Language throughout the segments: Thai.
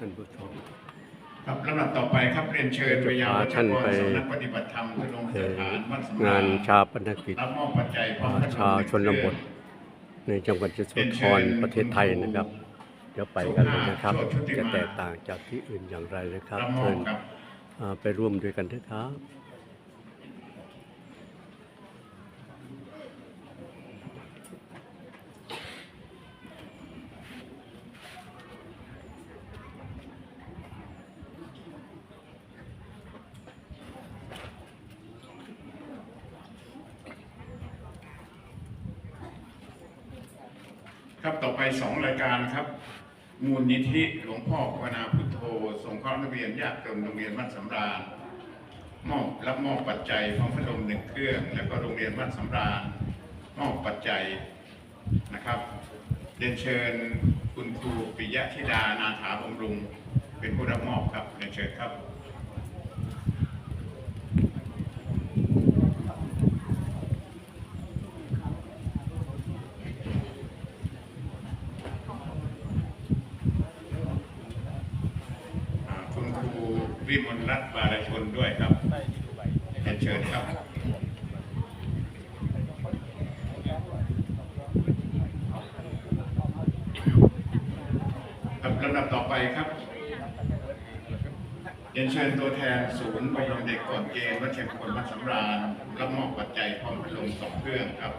ท่านผู้ชม ครับลำดับต่อไปครับเรียนเชิญไปยังพาวัชท่านกรไปสำนักปฏิบัติธรรมทุดงค์เอ่สอถานวัดสำงาราญนชาปนกิจรับมอบปัจจัยพร้อมพัดลมชาวชนบท ในจังหวัดยโสธรประเทศไทยนะครับ เดี๋ยวไปกันเลยนะครับ จะแตกต่างจากที่อื่นอย่างไรนะครับรับมอเชิบญครับ อ่าไปร่วมด้วยกันเถอะครับ ครับต่อไปสองรายการครับ มูลนิธิหลวงพ่อภาวนาพุทโธสงเคราะห์นักเรียนยากจนโรงเรียนวัดสำราญมอบรับมอบปัจจัยพร้อมพัดลมหนึ่งเครื่อง แล้วก็โรงเรียนวัดสำราญมอบปัจจัยนะครับเรียนเชิญคุณครูปิยะธิดานาถาบำรุง เป็นผู้รับมอบครับเรียนเชิญครับ อ่าคุณครูวิมลรัตน์บาลชนด้วยครับเรียนเชิญครับ ครับลำดับต่อไปครับ เชิญตัวแทนศูนย์อบรมเด็กก่อนเกณฑ์วัดเชียงคลวัดสำราญรับมอบปัจจัยพร้อมพัดลมสองเครื่องครับ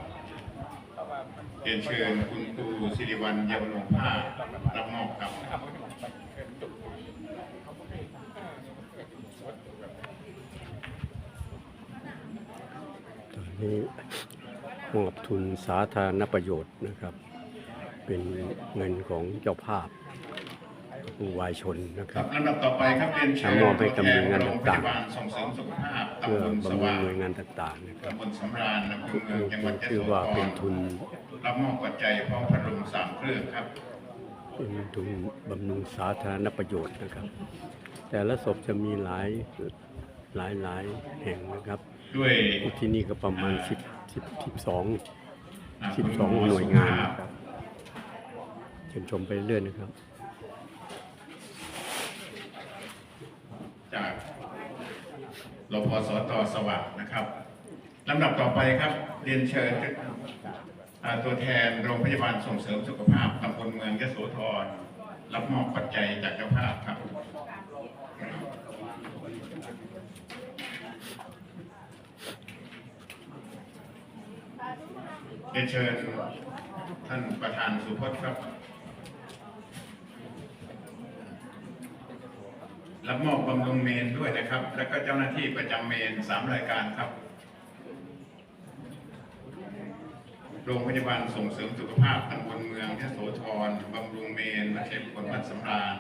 เรียนเชิญคุณครูสิริวัลเยาวลงผ้ารับมอบครับตอนนี้มอบทุนสาธารณประโยชน์นะครับ เป็นเงินของเจ้าภาพ ผู้วายชนนะคครัรับบลำดับต่อไปครับเรียนเชิญมอบให้กับหน่วยงานโรงพต่างๆยาบาลส่งเสริมสุขภาพเพื่อตำบลสบำรุงว่างหน่วยงานต่างๆนะครับตำบลสำราญอำเภอเมืองจังหวัดยะชื่อโสว่าธเป็นรทุนรับมอบปัจจัยพร้อมพัดลมสามเครื่องครับเป็นทุนบำรุงสาธารณประโยชน์นะครับ แต่ละศพจะมีหลายหลายหลายแห่งนะครับ ด้วยที่นี่ก็ประมาณ 10 10 12อ่า12 หน่วยงานนะครับเชิญชมไปเรื่อยนะครับ จาก รพสตสว่างนะครับลำดับต่อไปครับเรียนเชิญตัวแทนโรงพยาบาลส่งเสริมสุขภาพตำบลเมืองยโสธรรับมอบปัจจัยจากเจ้าภาพครับเรียนเชิญท่านประธานสุพจน์ครับ รับมอบบำรุงเมนด้วยนะครับ แล้วก็เจ้าหน้าที่ประจำเมนสามรายการครับ โรงพยาบาลส่งเสริมสุขภาพตำบลเมืองยโสธรบำรุงเมนวัดเชมพลวัดสำราญ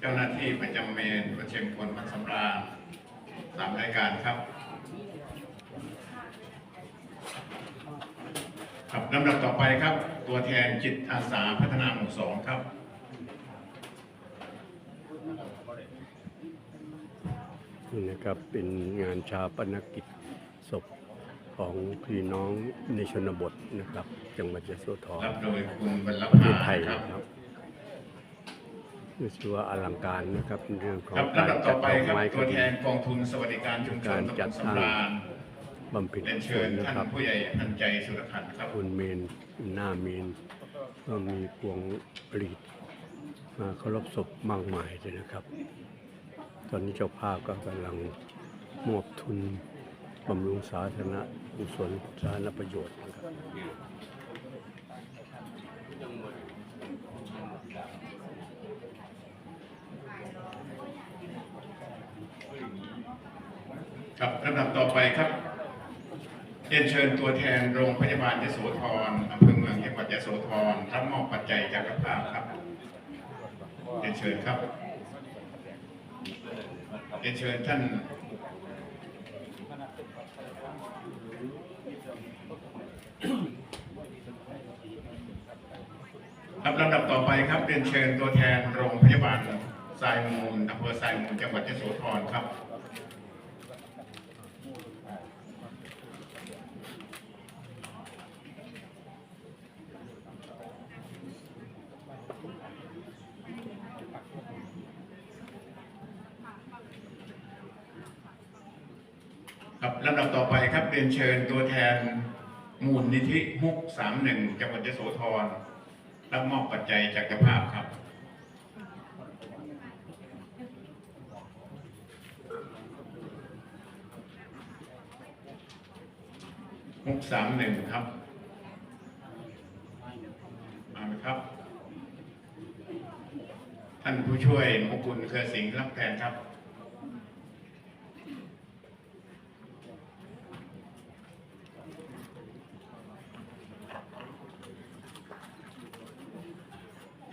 เจ้าหน้าที่ประจำเมนวัดเชมพลวัดสำราญสามรายการครับครับลำดับต่อไปครับ ตัวแทนจิตอาสาพัฒนาหมู่สองครับ นี่นะครับเป็นงานชาปนกิจศพของพี่น้องในชนบทนะครับ จังหวัดยโสธรรับโดยคุณบรรลประเทภาศไทยคนะรับครับรู้สึกว่าอลังการนะครับเรื่องของครับการลำดับจัต่อดไปดอกครับไม้ตัก็วดีแทนกองทุนสวัสดิการชุมชนการตำบจัลดสำราญบำเพ็ญเรียนกุศเชิญลนะท่านครับผู้ใหญ่อันใจสุรขันธ์ครับบนเมนหน้าเมนก็มีพวงปลีดมาเคารพศพมากมายเลยนะครับ ตอนนี้เจ้าภาพก็กำลังมอบทุนบำรุงสาธารณกุศลสาธารณประโยชน์นะครับครับลำดับต่อไปครับเรียนเชิญตัวแทนโรงพยาบาลยโสธรอำเภอเมืองจังหวัดยโสธรรับมอบปัจจัยจากเจ้าภาพครับเรียนเชิญครับ เรียนเชิญท่านครับลำดับต่อไปครับเรียนเชิญตัวแทนโรงพยาบาลสายมูลอำเภอสายมูลจังหวัดยโสธรครับ ครับลำดับต่อไปครับเรียนเชิญตัวแทนมูลนิธิฮุกสามหนึ่งจังหวัดยโสธรรับมอบปัจจัยจากเจ้าภาพครับฮุกสามหนึ่งครับ มาไหมครับ ท่านผู้ช่วยมกุลเครือสิงห์รับแทนครับ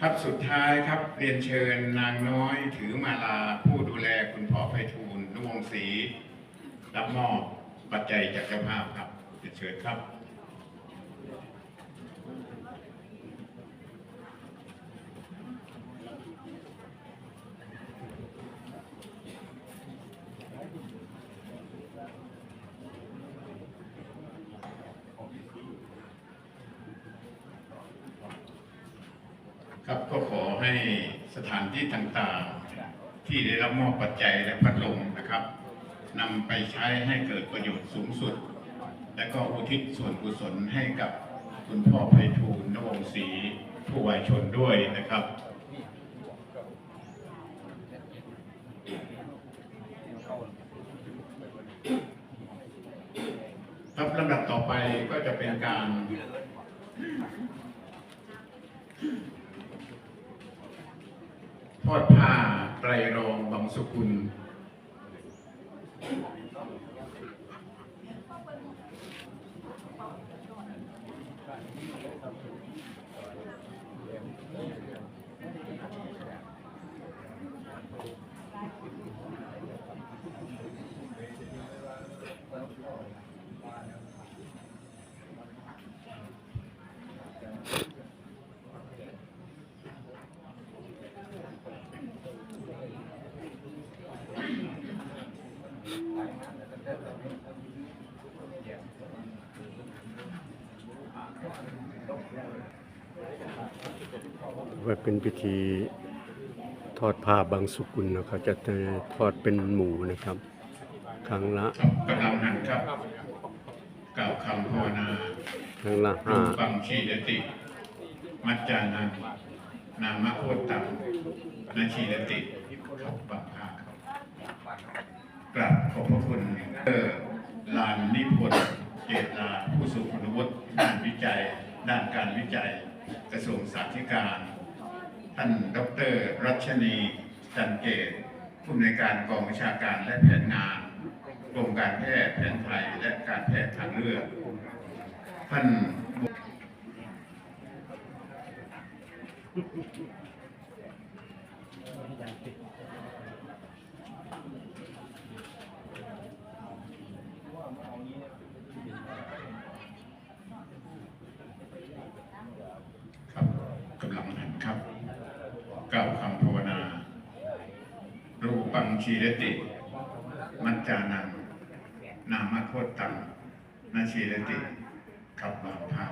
ครับสุดท้ายครับเรียนเชิญนางน้อยถือมาลาผู้ดูแลคุณพ่อไพฑูรย์นุวงศรีรับมอบปัจจัยจากเจ้าภาพครับเรียนเชิญครับก็ขอให้ส ถานที่ต่างๆ ที่ได้รับมอบปัจจัยและพัดลมนะครับนำไปใช้ให้เกิดประโยชน์สูงสุด และก็อุทิศส่วนกุศลให้กับคุณพ่อไพฑูรย์นวงศรีผู้วายชนด้วยนะครับครับลำดับต่อไปก็จะเป็นการ ทอดผ้าไตรรองบังสุกุล ไว้เป็นพิธีทอดผ้าบางสุกุลนะครับจะทอดเป็นหมูนะครับ ครั้งละกำลังหันครับกล่าวคำภาวนาครั้งละรูห้าปังชีดติ มัจจานังนามะโคตังนาชีดติครับบังภาครับกราบขอบพระคุณเออลานนิพนธ์เจตนาผู้สุขวุฒิด้านวิ จัย ด้านการวิจัย กระทรวงสาธารณการ ท่านดร รัชนี จันเกตผู้อำนวยการกองวิชาการและแผนงานกรมการแพทย์แผนไทยและการแพทย์ทางเลือกท่านบุครับกำลังหันครับกล่าวคำภาวนา รูปัง ชีรติ มัจจานังนามโคตตังนาชีรติขับบางภาพ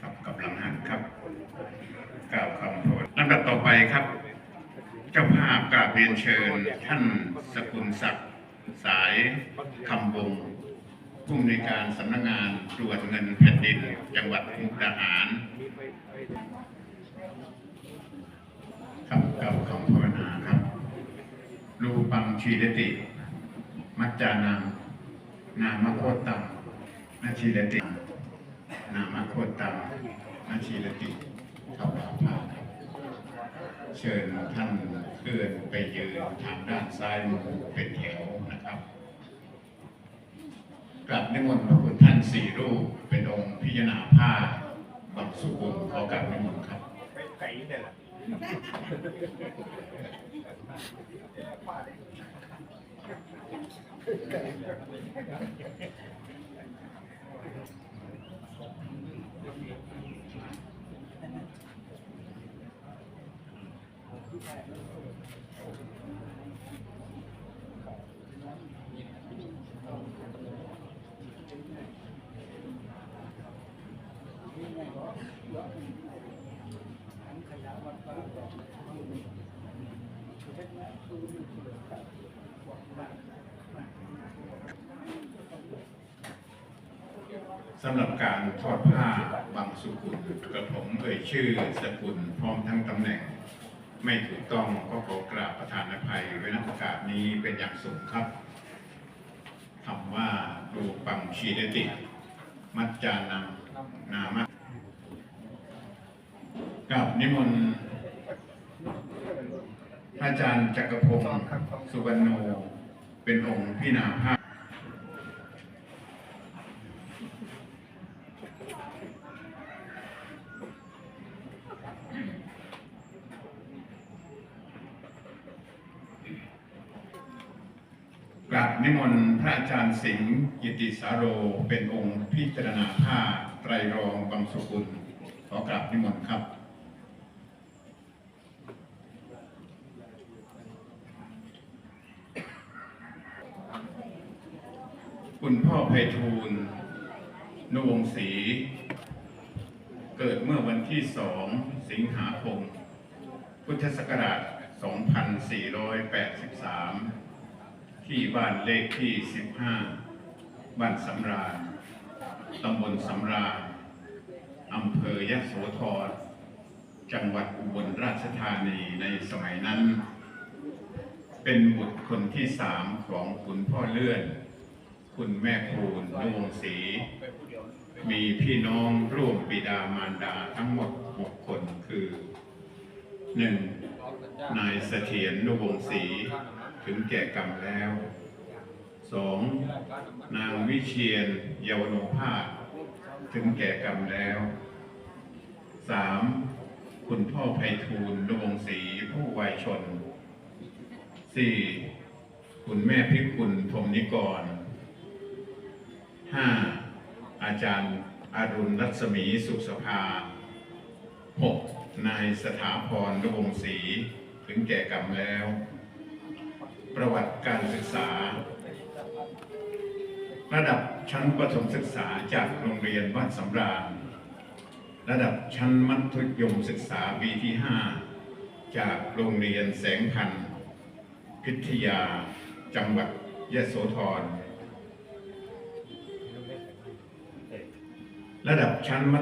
ครับกำลังหันครับกล่าวคำโทษลำดับต่อไปครับ เจ้าภาพกราบเรียนเชิญท่านสกุลศักดิ์สายคำวงผู้อำนวยการสำนักงานตรวจเงินแผ่นดิน จังหวัดมุกดาหารครับกล่าวคำภาวนาครับ รูปังชีรติ มัจจานังนามโคตตังนาชีรติ นามโคตตังนาชีรติ เข้าราพาครับ เชิญท่านเคลื่อนไปยืนทางด้านซ้ายมือเป็นแถวนะครับกราบนิมนต์พระคุณท่านสี่รูปเป็นองค์พิจารณาผ้าบังสุกุลขอกราบนิมนต์ครับไก่เนี่ยแหละ สำหรับการทอดผ้าบางสุกุลกระผมเอ่ยชื่อสกุลพร้อมทั้งตำแหน่ง ไม่ถูกต้องก็ขอกราบประธานอภัยไว้ณโอกาสนี้เป็นอย่างสูงครับคำว่ารูปังชีเดติ มัจจานังนามะกับนิมนต์อาจารย์จักรพงศ์สุวรรณโนเป็นองค์พี่นาภาค กราบนิมนต์พระอาจารย์ สิงห์กิติสาโรเป็นองค์พิจารณาผ้าไตรรองบางสกุล ขอกราบนิมนต์ครับคุณพ่อไพฑูรย์นวงศรีเกิดเมื่อวันที่สองสิงหาคม พุทธศักราช 2483 ที่บ้านเลขที่ 15 บ้านสำราญตำบลสำราญอำเภอยะโสธร จังหวัดอุบลราชธานีในสมัยนั้น เป็นบุตรคนที่สามของคุณพ่อเลื่อน คุณแม่คูณนวงศรีมีพี่น้องร่วมบิดามารดาทั้งหมดหกคนคือหนึ่งนายเสถียรนุวงศรีถึงแก่กรรมแล้ว สองนางวิเชียนเยาวโนภาสถึงแก่กรรมแล้วสามคุณพ่อไพฑูรย์นุวงศรีผู้วัยชนสี่คุณแม่พิกุลพรหมนิกรห้าอาจารย์อรุณรัศมีสุขสภาหกนายสถาพรนุวงศรีถึงแก่กรรมแล้ว ประวัติการศึกษา ระดับชั้นประถมศึกษาจากโรงเรียนวัดสำราญ ระดับชั้นมัธยมศึกษาปีที่ 5 จากโรงเรียนแสงพันธ์พิทยา จังหวัดยะโสธร ระดับชั้นมั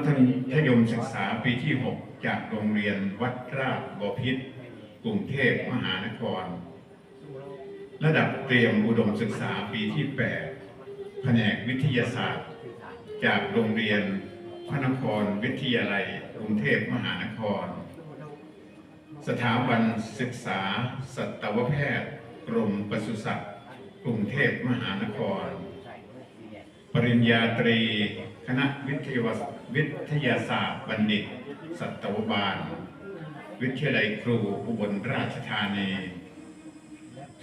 ธยมศึกษาปีที่ 6 จากโรงเรียนวัดราชบพิษกรุงเทพมหานคร ระดับเตรียมอุดมศึกษาปีที่ 8 แผนกวิทยาศาสตร์ จากโรงเรียนพระนครวิทยาลัยกรุงเทพมหานคร สถาบันศึกษา สัตวแพทย์ กรมปศุสัตว์ กรุงเทพมหานคร ปริญญาตรี คณะวิทยาวิทยาศาสตร์บัณฑิต สัตวบาล วิทยาลัยครูอุบลราชธานี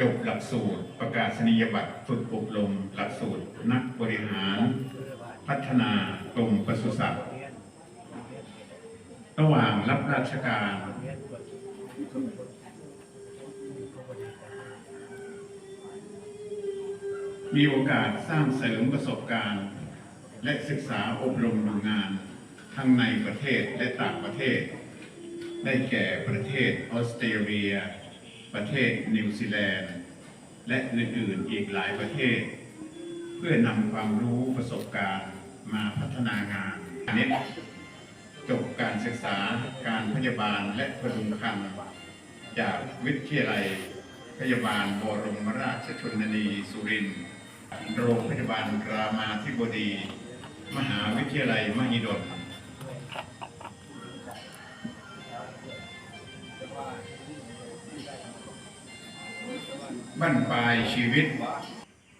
จบหลักสูตรประกาศนียบัตรฝึกอบรมหลักสูตร นักบริหาร พัฒนากรมปศุสัตว์ ระหว่างรับราชการ มีโอกาสสร้างเสริมประสบการณ์ และศึกษาอบรมดูงาน ทั้งในประเทศและต่างประเทศ ได้แก่ประเทศออสเตรเลีย ประเทศนิวซีแลนด์ และอื่นๆอีกหลายประเทศ เพื่อนำความรู้ประสบการณ์มาพัฒนางานอันนี้จบการศึกษาการพยาบาลและพดุงครรภ์จากวิทยาลัยพยาบาลบรมราชชนนีสุรินทร์โรงพยาบาลรามาธิบดี มหาวิทยาลัยมหิดล บั้นปลายชีวิต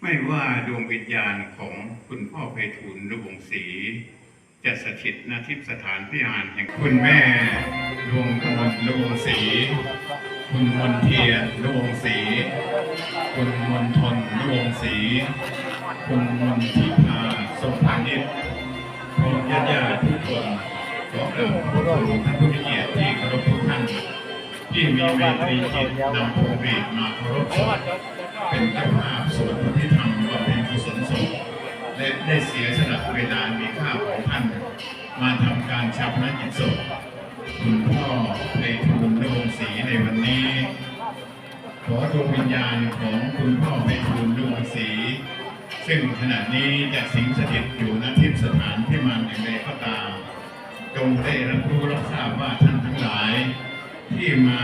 ไม่ว่าดวงวิญญาณของคุณพ่อไพฑูรย์นุวงศรีจะสถิตณทิพสถานพิหารแห่งคุณแม่ดวงกมลนุวงศรีคุณมนเทียนนุวงศรีคุณมนทนนุวงศรีคุณมนทิพาทรงพานิชพร้อมญาติญาติทุกคนขอกราบขอบคุณท่านผู้มีเกียรติที่เคารพทุกท่าน ที่มีเมตรีจิตนำพวงหรีดมาเคารพศพเป็นเจ้าภาพสวดพระธรรมบำเพ็ญกุศลศพและได้เสียสละเวลามีค่าของท่าน มาทำการชาปนกิจศพคุณพ่อในทูลนวงศรีในวันนี้ ขอดวงวิญญาณของคุณพ่อไพฑูนดวงศรีซึ่งขณะนี้จะสิงสถิตอยู่ณทิพสถานที่มันอย่างใดก็ตามจงได้รับรู้รับทราบว่าท่านทั้งหลาย ที่มา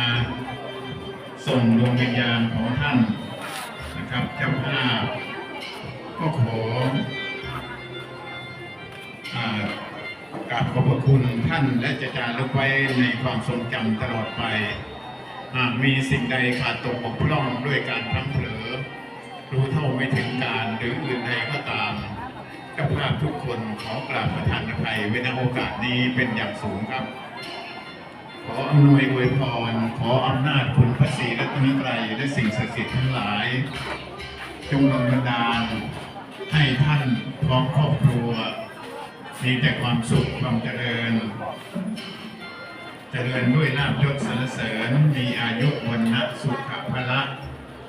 ส่งดวงวิญญาณของท่านนะครับเจ้าภาพก็ขอกราบขอบพระคุณท่านและจะจารึกไว้ในความทรงจำตลอดไป หากมีสิ่งใดขาดตกบกพร่องด้วยการพลั้งเผลอ รู้เท่าไม่ถึงการหรืออื่นใดก็ตามเจ้าภาพทุกคนขอกราบประทานอภัยไว้ในโอกาสนี้เป็นอย่างสูงครับ ขออำนวยอวยพร ขออำนาจคุณพระศรีรัตนตรัยและสิ่งศักดิ์สิทธิ์ทั้งหลาย จงดลบันดาล ให้ท่านพร้อมครอบครัว มีแต่ความสุขความเจริญ เจริญด้วยลาภยศสรรเสริญ มีอายุวันนะสุขภละ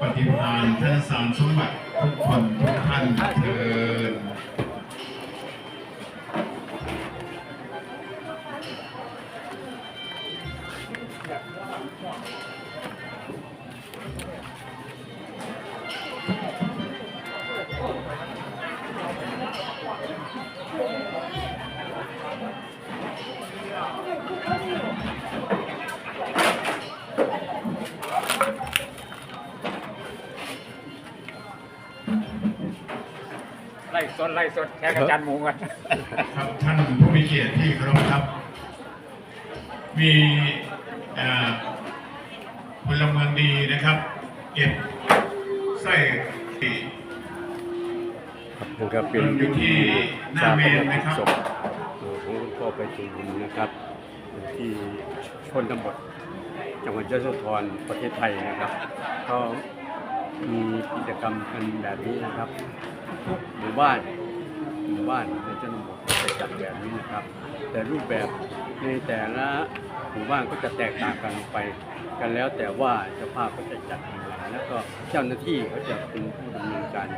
ปฏิภาณธนสารสมบัติทุกคนทุกท่านเทิด ไล่สดแค่กระจันหมูกันครับท่านผู้มีเกียรติที่เคารพครับ มีเอ่อพลเมืองดีนะครับ เก็บไส้ครับนั่นก็เป็นอยู่ที่หน้าเมนนะครับศพของคุณพ่อไปจูนนะครับ ที่ชนบทจังหวัดยโสธรประเทศไทยนะครับ ก็มีกิจกรรมกันแบบนี้นะครับทุกหมู่บ้าน หมู่บ้านในชนบทจะจัดแบบนี้นะครับ แต่รูปแบบในแต่ละหมู่บ้านก็จะแตกต่างกันไปกันแล้วแต่ว่าเจ้าภาพก็จะจัดยังไงแล้วก็เจ้าหน้าที่เขาจะเป็นผู้ดำเนินการ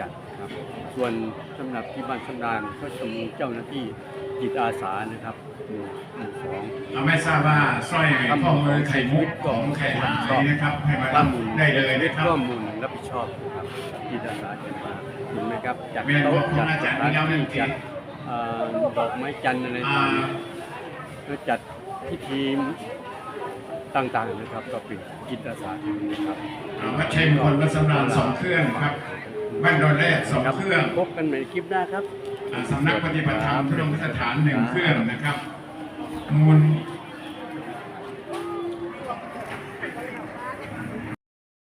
จัดนะครับ ส่วนสำหรับที่บ้านสำนานก็จะมีเจ้าหน้าที่จิตอาสานะครับหมู่หมู่สองเราไม่ทราบว่าสร้อยข้อมือไข่มุกของไข่หายนะครับให้มารับได้เลยนะครับข้อมูลรับผิดชอบนะครับจิตอาสาจะมา เห็นไหมครับจัดเรียนโต๊ะว่าคงน่าจะมีแล้วหนึ่งทีจัดเอ่อดอกไม้จันทร์อะไรอ่าต่างๆแล้วจัดพิธีต่างๆนะครับก็เป็นจิตอาสาทั้งนั้นนะครับอ่าวัดชัยมงคลวัดสำราญสองเครื่องครับบ้านดอนแรกสองเครื่องพบกันใหม่คลิปหน้าครับอ่าสำนักปฏิบัติธรรมทุดงคสถานหนึ่งเครื่องนะครับมูล